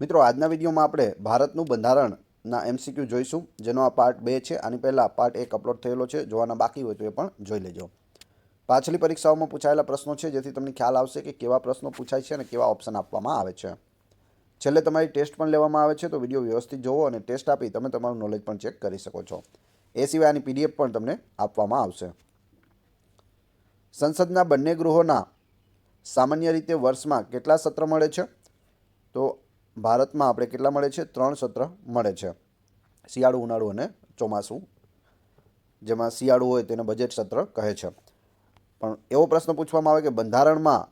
મિત્રો, આજના વિડીયોમાં આપણે ભારતનું બંધારણના એમસીક્યુ જોઈશું. જેનો આ પાર્ટ બે છે. આની પહેલાં પાર્ટ એક અપલોડ થયેલો છે. જોવાના બાકી હોય તો એ પણ જોઈ લેજો. પાછલી પરીક્ષાઓમાં પૂછાયેલા પ્રશ્નો છે. જેથી તમને ખ્યાલ આવશે કે કેવા પ્રશ્નો પૂછાય છે અને કેવા ઓપ્શન આપવામાં આવે છે. છેલ્લે તમારી ટેસ્ટ પણ લેવામાં આવે છે. તો વીડિયો વ્યવસ્થિત જોવો અને ટેસ્ટ આપી તમે તમારું નોલેજ પણ ચેક કરી શકો છો. એ સિવાય આની પીડીએફ પણ તમને આપવામાં આવશે. સંસદના બંને ગૃહોના સામાન્ય રીતે વર્ષમાં કેટલા સત્ર મળે છે? તો ભારતમાં આપણે કેટલા મળે છે? ત્રણ સત્ર મળે છે. શિયાળુ, ઉનાળુ અને ચોમાસું, જેમાં શિયાળુ હોય તેને બજેટ સત્ર કહે છે. પણ એવો પ્રશ્ન પૂછવામાં આવે કે બંધારણમાં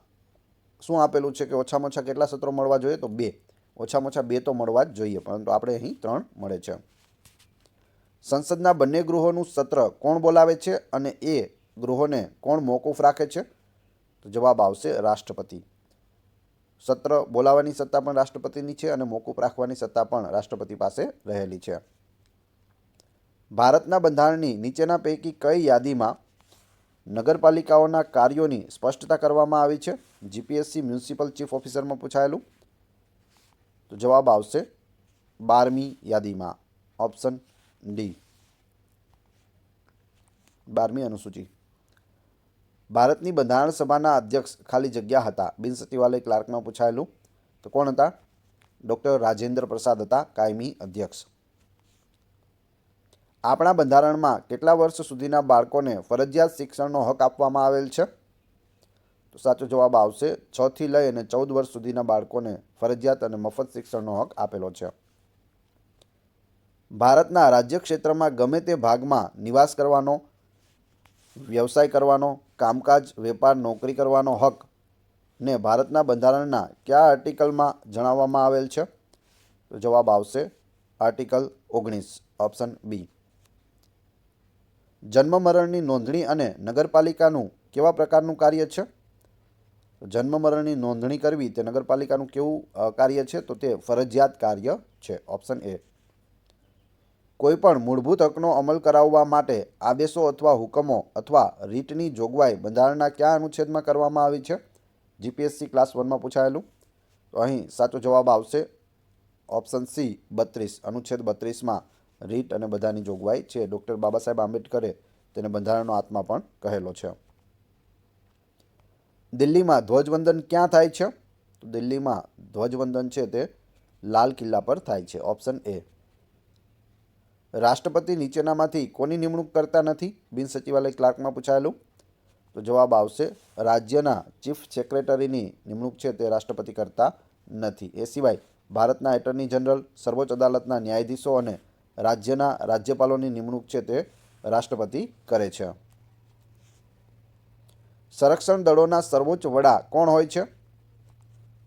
શું આપેલું છે કે ઓછામાં ઓછા કેટલા સત્રો મળવા જોઈએ? તો બે. ઓછામાં ઓછા બે તો મળવા જ જોઈએ, પરંતુ આપણે અહીં ત્રણ મળે છે. સંસદના બંને ગૃહોનું સત્ર કોણ બોલાવે છે અને એ ગૃહોને કોણ મોકૂફ રાખે છે? તો જવાબ આવશે રાષ્ટ્રપતિ. સત્ર બોલાવવાની સત્તા પણ રાષ્ટ્રપતિની છે અને મોકૂફ રાખવાની સત્તા પણ રાષ્ટ્રપતિ પાસે રહેલી છે. ભારતના બંધારણની નીચેના પૈકી કઈ યાદીમાં નગરપાલિકાઓના કાર્યોની સ્પષ્ટતા કરવામાં આવી છે? જીપીએસસી મ્યુનિસિપલ ચીફ ઓફિસરમાં પૂછાયેલું? તો જવાબ આવશે બારમી યાદીમાં. Option D. બારમી અનુસૂચિ. ભારતની બંધારણ સભાના અધ્યક્ષ ખાલી જગ્યા હતા. બિન સચિવાલય ક્લાર્કમાં પૂછાયેલું તો કોણ હતા? ડૉક્ટર રાજેન્દ્ર પ્રસાદ હતા, કાયમી અધ્યક્ષ. આપણા બંધારણમાં કેટલા વર્ષ સુધીના બાળકોને ફરજિયાત શિક્ષણનો હક આપવામાં આવેલ છે? તો સાચો જવાબ આવશે છથી લઈ અને ચૌદ વર્ષ સુધીના બાળકોને ફરજિયાત અને મફત શિક્ષણનો હક આપેલો છે. ભારતના રાજ્ય ક્ષેત્રમાં ગમે તે ભાગમાં નિવાસ કરવાનો વ્યવસાય કરવાનો, કામકાજ, વેપાર, નોકરી કરવાનો હક ને ભારતના બંધારણના કયા આર્ટિકલમાં જણાવવામાં આવેલ છે? તો જવાબ આવશે આર્ટિકલ ઓગણીસ, ઓપ્શન બી. જન્મ મરણની નોંધણી અને નગરપાલિકાનું કેવા પ્રકારનું કાર્ય છે? જન્મ મરણની નોંધણી કરવી તે નગરપાલિકાનું કેવું કાર્ય છે? તો તે ફરજિયાત કાર્ય છે, ઓપ્શન એ. કોઈપણ મૂળભૂત હકનો અમલ કરાવવા માટે આદેશો અથવા હુકમો અથવા રીટની જોગવાઈ બંધારણના કયા અનુચ્છેદમાં કરવામાં આવી છે? જીપીએસસી ક્લાસ વનમાં પૂછાયેલું. તો અહીં સાચો જવાબ આવશે. ઓપ્શન સી બત્રીસ. અનુચ્છેદ બત્રીસમાં રીટ અને બધાની જોગવાઈ છે. ડૉક્ટર બાબા સાહેબ આંબેડકરે તેને બંધારણનો આત્મા પણ કહેલો છે. દિલ્હીમાં ધ્વજવંદન ક્યાં થાય છે? તો દિલ્હીમાં ધ્વજવંદન છે તે લાલ કિલ્લા પર થાય છે. ઓપ્શન એ રાષ્ટ્રપતિ નીચેનામાંથી કોની નિમણૂક કરતા નથી? બિન સચિવાલય ક્લાર્કમાં પૂછાયેલું. તો જવાબ આવશે, રાજ્યના ચીફ સેક્રેટરીની નિમણૂક છે તે રાષ્ટ્રપતિ કરતા નથી. એ સિવાય ભારતના એટર્ની જનરલ, સર્વોચ્ચ અદાલતના ન્યાયાધીશો અને રાજ્યના રાજ્યપાલોની નિમણૂક છે તે રાષ્ટ્રપતિ કરે છે. સંરક્ષણ દળોના સર્વોચ્ચ વડા કોણ હોય છે?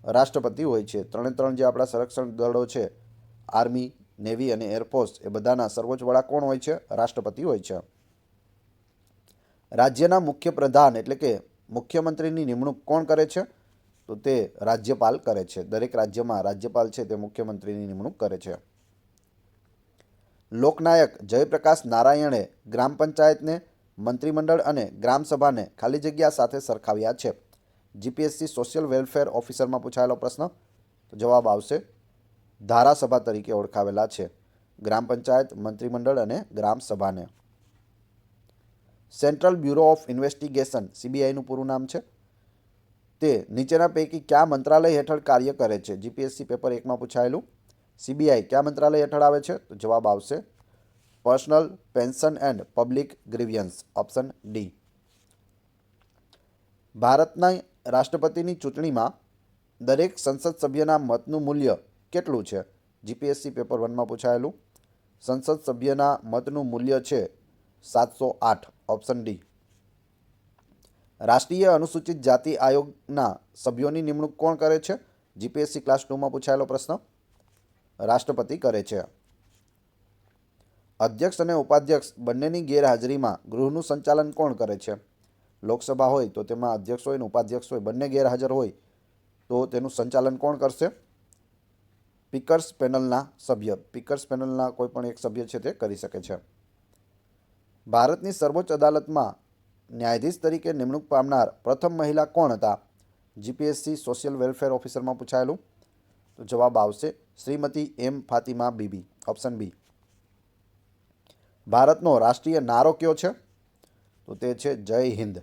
રાષ્ટ્રપતિ હોય છે. ત્રણે ત્રણ જે આપણા સંરક્ષણ દળો છે, આર્મી નેવી અને એરફોર્સ એ બધાના સર્વોચ્ચ વડા કોણ હોય છે? રાષ્ટ્રપતિ હોય છે. રાજ્યના મુખ્ય પ્રધાન એટલે કે મુખ્યમંત્રીની નિમણૂક કોણ કરે છે? તો તે રાજ્યપાલ કરે છે. દરેક રાજ્યમાં રાજ્યપાલ છે તે મુખ્યમંત્રીની નિમણૂક કરે છે. લોકનાયક જયપ્રકાશ નારાયણે ગ્રામ પંચાયતને મંત્રીમંડળ અને ગ્રામસભાને ખાલી જગ્યા સાથે સરખાવ્યા છે. જીપીએસસી સોશિયલ વેલફેર ઓફિસરમાં પૂછાયેલો પ્રશ્ન તો જવાબ આવશે. ધારાસભા તરીકે ઓળખાવેલા છે. ગ્રામ પંચાયત, મંત્રીમંડળ અને ગ્રામસભાને સેન્ટ્રલ બ્યુરો ઓફ ઇન્વેસ્ટિગેશન સીબીઆઈનું પૂરું નામ છે. તે નીચેના પૈકી કયા મંત્રાલય હેઠળ કાર્ય કરે છે? જીપીએસસી પેપર એકમાં પૂછાયેલું. સીબીઆઈ કયા મંત્રાલય હેઠળ આવે છે? તો જવાબ આવશે. Personnel pension and public grievance, option D. ભારતના રાષ્ટ્રપતિની ચૂંટણીમાં દરેક સંસદ સભ્યના મતનું મૂલ્ય કેટલું છે? જીપીએસસી પેપર વનમાં પૂછાયેલું. સંસદ સભ્યના મતનું મૂલ્ય છે સાતસો આઠ ઓપ્શન ડી રાષ્ટ્રીય અનુસૂચિત જાતિ આયોગના સભ્યોની નિમણૂક કોણ કરે છે? જીપીએસસી ક્લાસ ટુમાં પૂછાયેલો પ્રશ્ન. રાષ્ટ્રપતિ કરે છે. અધ્યક્ષ અને ઉપાધ્યક્ષ બંનેની ગેરહાજરીમાં ગૃહનું સંચાલન કોણ કરે છે? લોકસભા હોય તો તેમાં અધ્યક્ષ હોય ને ઉપાધ્યક્ષ હોય, બંને ગેરહાજર હોય તો તેનું સંચાલન કોણ કરશે? સ્પીકર્સ પેનલના સભ્ય. પીકર્સ પેનલના કોઈ પણ એક સભ્ય છે તે કરી શકે છે. ભારતની સર્વોચ્ચ અદાલતમાં ન્યાયાધીશ તરીકે નિમણૂક પામનાર પ્રથમ મહિલા કોણ હતા? જીપીએસસી સોશિયલ વેલફેર ઓફિસરમાં પૂછાયેલું. તો જવાબ આવશે Shrimati M Fatima Bibi, option B. ભારતનો રાષ્ટ્રીય નારો કયો છે? તો તે છે જય હિન્દ.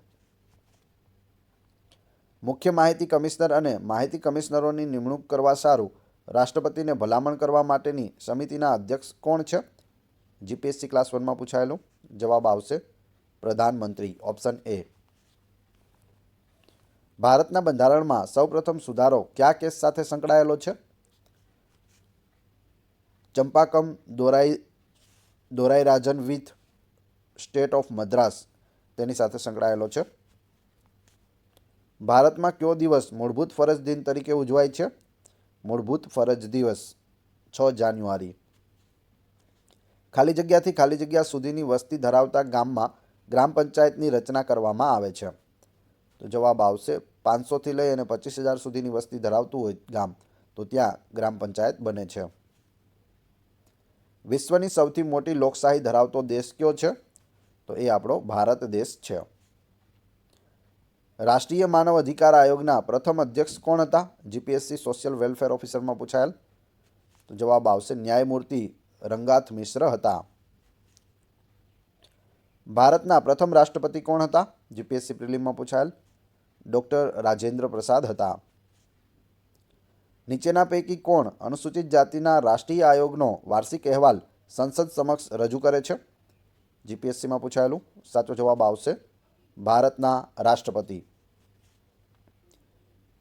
મુખ્ય માહિતી કમિશનર અને માહિતી કમિશનરોની નિમણૂક કરવા સારું રાષ્ટ્રપતિને ભલામણ કરવા માટેની સમિતિના અધ્યક્ષ કોણ છે? જીપીએસસી ક્લાસ વનમાં પૂછાયેલું જવાબ આવશે પ્રધાનમંત્રી, ઓપ્શન એ. ભારતના બંધારણમાં સૌપ્રથમ સુધારો કયા કેસ સાથે સંકળાયેલો છે? Champakam, Dorai Dorai Rajan with state of Madras તેની સાથે સંકળાયેલો છે. ભારતમાં કયો દિવસ મૂળભૂત ફરજ દિન તરીકે ઉજવાય છે? મૂળભૂત ફરજ દિવસ, છ જાન્યુઆરી. ખાલી જગ્યાથી ખાલી જગ્યા સુધીની વસ્તી ધરાવતા ગામમાં ગ્રામ પંચાયતની રચના કરવામાં આવે છે. તો જવાબ આવશે, પાંચસોથી લઈ અને પચીસ હજાર સુધીની વસ્તી ધરાવતું હોય ગામ, તો ત્યાં ગ્રામ પંચાયત બને છે. વિશ્વની સૌથી મોટી લોકશાહી ધરાવતો દેશ કયો છે? તો એ આપણો ભારત દેશ છે. રાષ્ટ્રીય માનવ અધિકાર આયોગના પ્રથમ અધ્યક્ષ કોણ હતા? જીપીએસસી સોશિયલ વેલફેર ઓફિસરમાં પૂછાયેલ. તો જવાબ આવશે ન્યાયમૂર્તિ રંગાથ મિશ્ર હતા. ભારતના પ્રથમ રાષ્ટ્રપતિ કોણ હતા? જીપીએસસી પ્રિલિમમાં પૂછાયેલ. ડૉક્ટર રાજેન્દ્ર પ્રસાદ હતા. નીચેના પૈકી કોણ અનુસૂચિત જાતિના રાષ્ટ્રીય આયોગનો વાર્ષિક અહેવાલ સંસદ સમક્ષ રજૂ કરે છે? જીપીએસસીમાં પૂછાયેલું. સાચો જવાબ આવશે ભારતના રાષ્ટ્રપતિ.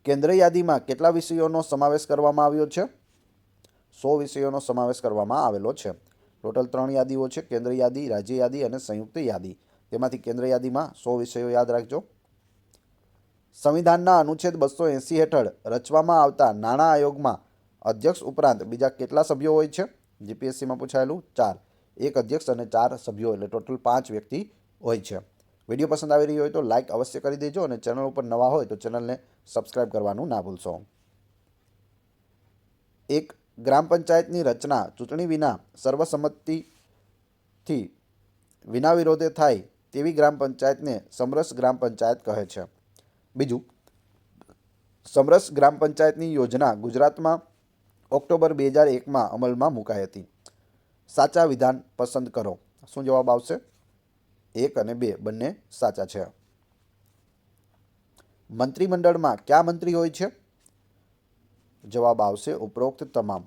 કેન્દ્ર યાદીમાં કેટલા વિષયોનો સમાવેશ કરવામાં આવ્યો છે? સો વિષયોનો સમાવેશ કરવામાં આવેલો છે. ટોટલ ત્રણ યાદીઓ છે, કેન્દ્ર યાદી, રાજ્ય યાદી અને સંયુક્ત યાદી. તેમાંથી કેન્દ્ર યાદીમાં સો વિષયો યાદ રાખજો. સંવિધાનના અનુચ્છેદ બસો એંસી હેઠળ રચવામાં આવતા નાણાં આયોગમાં અધ્યક્ષ ઉપરાંત બીજા કેટલા સભ્યો હોય છે? જીપીએસસીમાં પૂછાયેલું ચાર. એક અધ્યક્ષ અને ચાર સભ્યો એટલે ટોટલ પાંચ વ્યક્તિ હોય છે. વીડિયો પસંદ આવી રહ્યો હોય તો લાઇક અવશ્ય કરી દેજો અને ચેનલ ઉપર નવા હોય તો ચેનલને સબસ્ક્રાઇબ કરવાનું ના ભૂલશો. એક ગ્રામ પંચાયતની રચના ચૂંટણી વિના સર્વસંમતિથી વિના વિરોધે થાય તેવી ગ્રામ પંચાયતને સમરસ ગ્રામ પંચાયત કહે છે. બીજું, સમરસ ગ્રામ પંચાયતની યોજના ગુજરાતમાં ઓક્ટોબર બે હજાર એકમાં અમલમાં મુકાઈ હતી. સાચા વિધાન પસંદ કરો. શું જવાબ આવશે? એક અને બે બંને સાચા છે. મંત્રીમંડળમાં કયા મંત્રી હોય છે? જવાબ આવશે ઉપરોક્ત તમામ.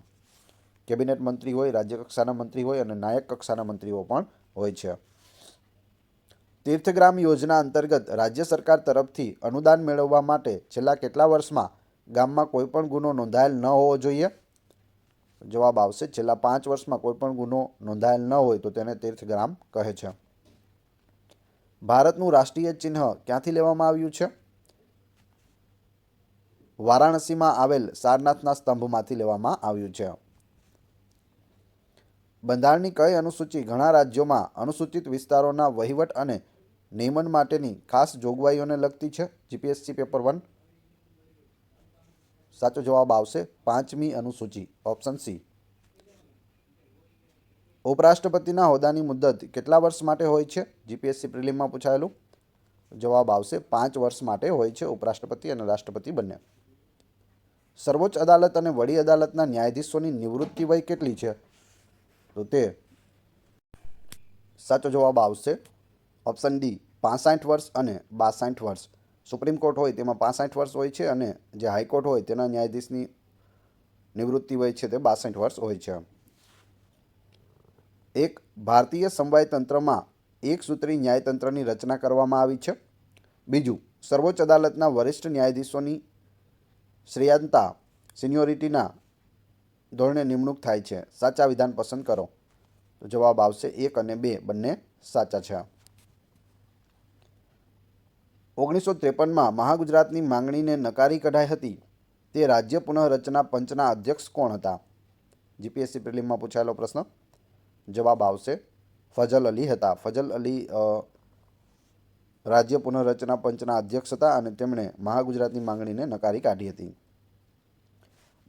કેબિનેટ મંત્રી હોય રાજ્ય કક્ષાના મંત્રી હોય અને નાયક કક્ષાના મંત્રીઓ પણ હોય છે. તીર્થગ્રામ યોજના અંતર્ગત રાજ્ય સરકાર તરફથી અનુદાન મેળવવા માટે છેલ્લા કેટલા વર્ષમાં ગામમાં કોઈપણ ગુનો નોંધાયેલ ન હોવો જોઈએ? જવાબ આવશે છેલ્લા પાંચ વર્ષમાં કોઈપણ ગુનો નોંધાયેલ ન હોય તો તેને તીર્થગ્રામ કહે છે. ભારતનું રાષ્ટ્રીય ચિહ્ન ક્યાંથી લેવામાં આવ્યું છે? વારાણસીમાં આવેલ સારનાથના સ્તંભમાંથી લેવામાં આવ્યું છે. બંધારણની કઈ અનુસૂચિ ઘણા રાજ્યોમાં અનુસૂચિત વિસ્તારોના વહીવટ અને નિયમન માટેની ખાસ જોગવાઈઓને લગતી છે? જીપીએસસી પેપર વન સાચો જવાબ આવશે પાંચમી અનુસૂચિ ઓપ્શન સી ઉપરાષ્ટ્રપતિના હોદ્દાની મુદ્દત કેટલા વર્ષ માટે હોય છે? જીપીએસસી પ્રિલિમમાં પૂછાયેલું. જવાબ આવશે, પાંચ વર્ષ માટે હોય છે ઉપરાષ્ટ્રપતિ અને રાષ્ટ્રપતિ બંને. સર્વોચ્ચ અદાલત અને વડી અદાલતના ન્યાયાધીશોની નિવૃત્તિ વય કેટલી છે? તો તે સાચો જવાબ આવશે, ઓપ્શન ડી, પાસઠ વર્ષ અને બાસઠ વર્ષ. સુપ્રીમ કોર્ટ હોય તેમાં પાસઠ વર્ષ હોય છે અને જે હાઈકોર્ટ હોય તેના ન્યાયાધીશની નિવૃત્તિ વય છે તે બાસઠ વર્ષ હોય છે. એક ભારતીય સમવાય તંત્રમાં એક સૂત્રી ન્યાયતંત્રની રચના કરવામાં આવી છે. બીજું, સર્વોચ્ચ અદાલતના વરિષ્ઠ ન્યાયાધીશોની શ્રેયાંતા સિનિયોરિટીના ધોરણે નિમણૂક થાય છે. સાચા વિધાન પસંદ કરો. તો જવાબ આવશે એક અને બે, બંને સાચા છે. ઓગણીસો ત્રેપનમાં મહાગુજરાતની માંગણીને નકારી કઢાઈ હતી. તે રાજ્ય પુનઃરચના પંચના અધ્યક્ષ કોણ હતા? જીપીએસસી પ્રિલિમમાં પૂછાયેલો પ્રશ્ન. જવાબ આવશે ફજલ અલી હતા. ફજલ અલી રાજ્ય પુનઃરચના પંચના અધ્યક્ષ હતા અને તેમણે મહાગુજરાતની માંગણીને નકારી કાઢી હતી.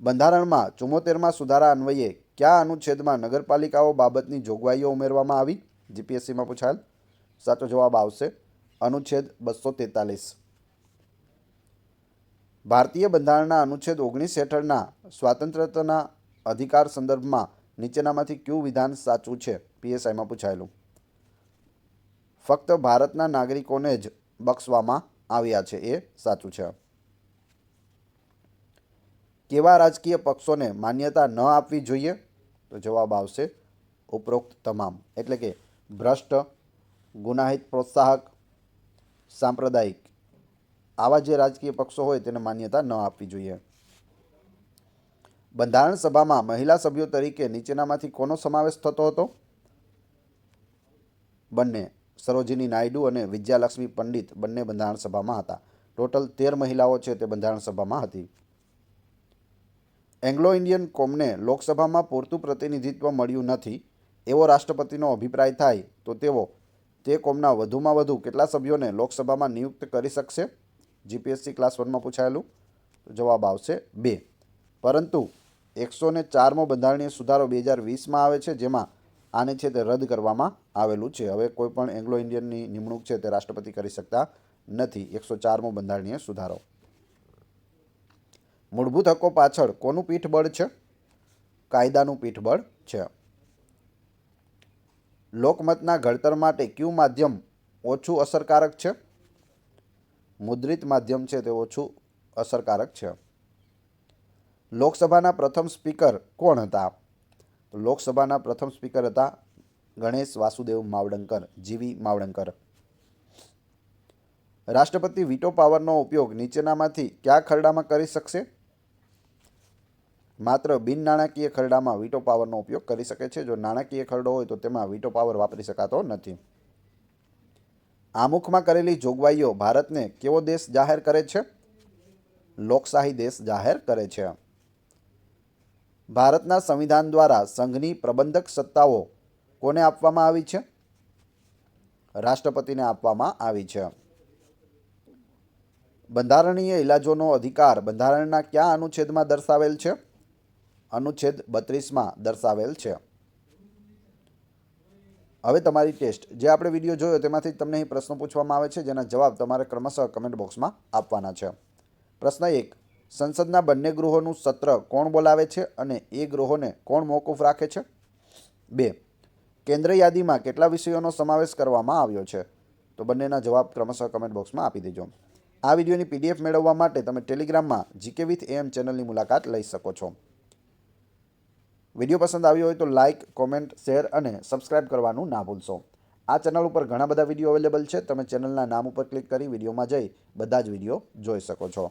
બંધારણમાં ચુમ્મોતેરમાં સુધારા અન્વયે કયા અનુચ્છેદમાં નગરપાલિકાઓ બાબતની જોગવાઈઓ ઉમેરવામાં આવી? જીપીએસસીમાં પૂછાયેલ સાચો જવાબ આવશે અનુચ્છેદ બસો તેતાલીસ. ભારતીય બંધારણના અનુચ્છેદ ઓગણીસ હેઠળના સ્વાતંત્ર્યતાના અધિકાર સંદર્ભમાં નીચેનામાંથી કયું વિધાન સાચું છે? પીએસઆઈમાં પૂછાયેલું. ફક્ત ભારતના નાગરિકોને જ બક્ષવામાં આવ્યા છે. એ સાચું છે. કેવા રાજકીય પક્ષોને માન્યતા ન આપવી જોઈએ? તો જવાબ આવશે ઉપરોક્ત તમામ. એટલે કે ભ્રષ્ટ, ગુનાહિત, પ્રોત્સાહક, સાંપ્રદાયિક. આવા જે રાજકીય પક્ષો હોય તેને માન્યતા ન આપવી જોઈએ. બંધારણ સભામાં મહિલા સભ્યો તરીકે નીચેનામાંથી કોનો સમાવેશ થતો હતો? બંને સરોજિની નાયડુ અને વિજયાલક્ષ્મી પંડિત બંને બંધારણ સભામાં હતા. ટોટલ તેર મહિલાઓ છે તે બંધારણ સભામાં હતી. એંગ્લો ઇન્ડિયન કોમને લોકસભામાં પૂરતું પ્રતિનિધિત્વ મળ્યું નથી, એવો રાષ્ટ્રપતિનો અભિપ્રાય થાય, તો તેઓ તે કોમના વધુમાં વધુ કેટલા સભ્યોને લોકસભામાં નિયુક્ત કરી શકશે? જીપીએસસી ક્લાસ વનમાં પૂછાયેલું જવાબ આવશે બે. પરંતુ એકસો ને ચારમો બંધારણીય સુધારો બે હજાર વીસમાં આવે છે, જેમાં આને છે તે રદ કરવામાં આવેલું છે. હવે કોઈ પણ એંગ્લો ઇન્ડિયનની નિમણૂક છે તે રાષ્ટ્રપતિ કરી શકતા નથી, એકસો ચારમો બંધારણીય સુધારો. મૂળભૂત હકો પાછળ કોનું પીઠબળ છે? કાયદાનું પીઠબળ છે. લોકમતના ઘડતર માટે કયું માધ્યમ ઓછું અસરકારક છે? મુદ્રિત માધ્યમ છે તે ઓછું અસરકારક છે. લોકસભાના પ્રથમ સ્પીકર કોણ હતા? તો લોકસભાના પ્રથમ સ્પીકર હતા ગણેશ વાસુદેવ માવડંકર, જીવી માવડંકર. રાષ્ટ્રપતિ વીટો પાવરનો ઉપયોગ નીચેનામાંથી કયા ખરડામાં કરી શકશે? માત્ર બિન નાણાકીય ખરડામાં વીટો પાવરનો ઉપયોગ કરી શકે છે. જો નાણાકીય ખરડો હોય તો તેમાં વીટો પાવર વાપરી શકાતો નથી. આમુખમાં કરેલી જોગવાઈઓ ભારતને કેવો દેશ જાહેર કરે છે? લોકશાહી દેશ જાહેર કરે છે. ભારતના સંવિધાન દ્વારા સંઘની પ્રબંધક સત્તાઓ કોને આપવામાં આવી છે? રાષ્ટ્રપતિને આપવામાં આવી છે. બંધારણીય ઇલાજોનો અધિકાર બંધારણના કયા અનુચ્છેદમાં દર્શાવેલ છે? અનુચ્છેદ બત્રીસમાં દર્શાવેલ છે. હવે તમારી ટેસ્ટ. જે આપણે વીડિયો જોયો તેમાંથી તમને અહીં પ્રશ્નો પૂછવામાં આવે છે, જેના જવાબ તમારે ક્રમશઃ કમેન્ટ બોક્સમાં આપવાના છે. પ્રશ્ન એક. સંસદના બંને ગૃહોનું સત્ર કોણ બોલાવે છે અને એ ગૃહોને કોણ મોકૂફ રાખે છે? બે. કેન્દ્ર યાદીમાં કેટલા વિષયોનો સમાવેશ કરવામાં આવ્યો છે? તો બંનેના જવાબ ક્રમશઃ કમેન્ટ બોક્સમાં આપી દેજો. આ વિડીયોની પીડીએફ મેળવવા માટે તમે ટેલિગ્રામમાં જીકે વિથ એમ ચેનલની મુલાકાત લઈ શકો છો. વીડિયો પસંદ આવ્યો હોય તો લાઇક કોમેન્ટ, શેર અને સબસ્ક્રાઇબ કરવાનું ના ભૂલશો. આ ચેનલ ઉપર ઘણા બધા વીડિયો અવેલેબલ છે. તમે ચેનલના નામ ઉપર ક્લિક કરી વિડીયોમાં જઈ બધા જ વીડિયો જોઈ શકો છો.